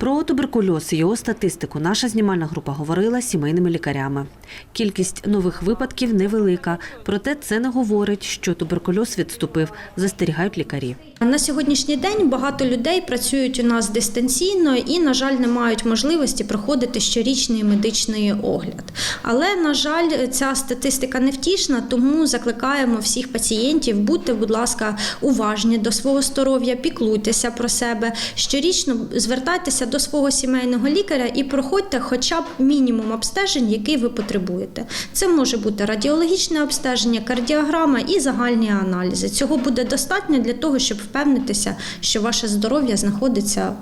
Про туберкульоз і його статистику наша знімальна група говорила сімейними лікарями. Кількість нових випадків невелика, проте це не говорить, що туберкульоз відступив, застерігають лікарі. На сьогоднішній день багато людей працюють у нас дистанційно і, на жаль, не мають можливості проходити щорічний медичний огляд. Але, на жаль, ця статистика невтішна, тому закликаємо всіх пацієнтів будьте, будь ласка, уважні до свого здоров'я, піклуйтеся про себе. Щорічно звертайтеся до свого сімейного лікаря і проходьте хоча б мінімум обстежень, який ви потребуєте. Це може бути радіологічне обстеження, кардіограма і загальні аналізи. Цього буде достатньо для того, щоб впевнитися, що ваше здоров'я знаходиться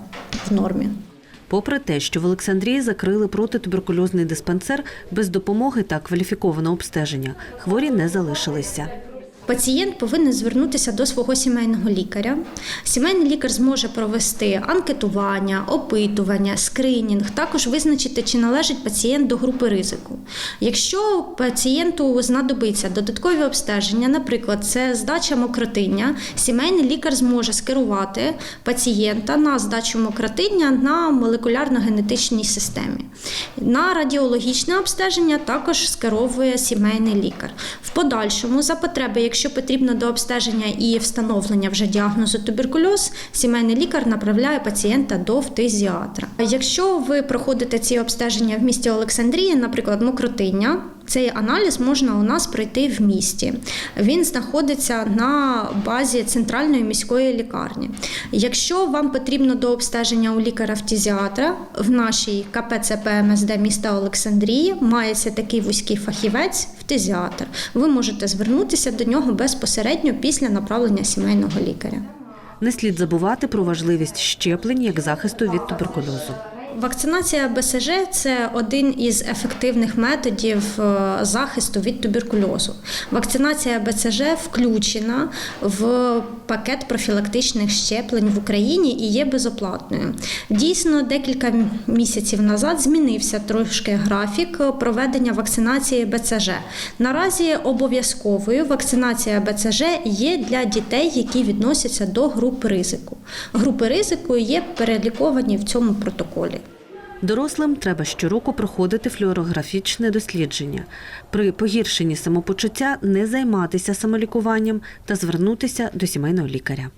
в нормі. Попри те, що в Олександрії закрили протитуберкульозний диспансер без допомоги та кваліфікованого обстеження, хворі не залишилися. Пацієнт повинен звернутися до свого сімейного лікаря. Сімейний лікар зможе провести анкетування, опитування, скринінг, також визначити, чи належить пацієнт до групи ризику. Якщо пацієнту знадобиться додаткові обстеження, наприклад, це здача мокротиння, сімейний лікар зможе скерувати пацієнта на здачу мокротиння на молекулярно-генетичній системі. На радіологічне обстеження також скеровує сімейний лікар. В подальшому, за потреби, якщо потрібно до обстеження і встановлення вже діагнозу туберкульоз, сімейний лікар направляє пацієнта до фтизіатра. Якщо ви проходите ці обстеження в місті Олександрії, наприклад, мокротиння, цей аналіз можна у нас пройти в місті. Він знаходиться на базі центральної міської лікарні. Якщо вам потрібно до обстеження у лікаря-фтізіатра, в нашій КПЦП МСД міста Олександрії мається такий вузький фахівець фтизіатр. Ви можете звернутися до нього безпосередньо після направлення сімейного лікаря. Не слід забувати про важливість щеплень як захисту від туберкульозу. Вакцинація БСЖ це один із ефективних методів е, захисту від туберкульозу. Вакцинація БЦЖ включена в пакет профілактичних щеплень в Україні і є безоплатною. Дійсно, декілька місяців назад змінився трошки графік проведення вакцинації БЦЖ. Наразі обов'язковою вакцинація БЦЖ є для дітей, які відносяться до груп ризику. Групи ризику є переліковані в цьому протоколі. Дорослим треба щороку проходити флюорографічне дослідження. При погіршенні самопочуття не займатися самолікуванням та звернутися до сімейного лікаря.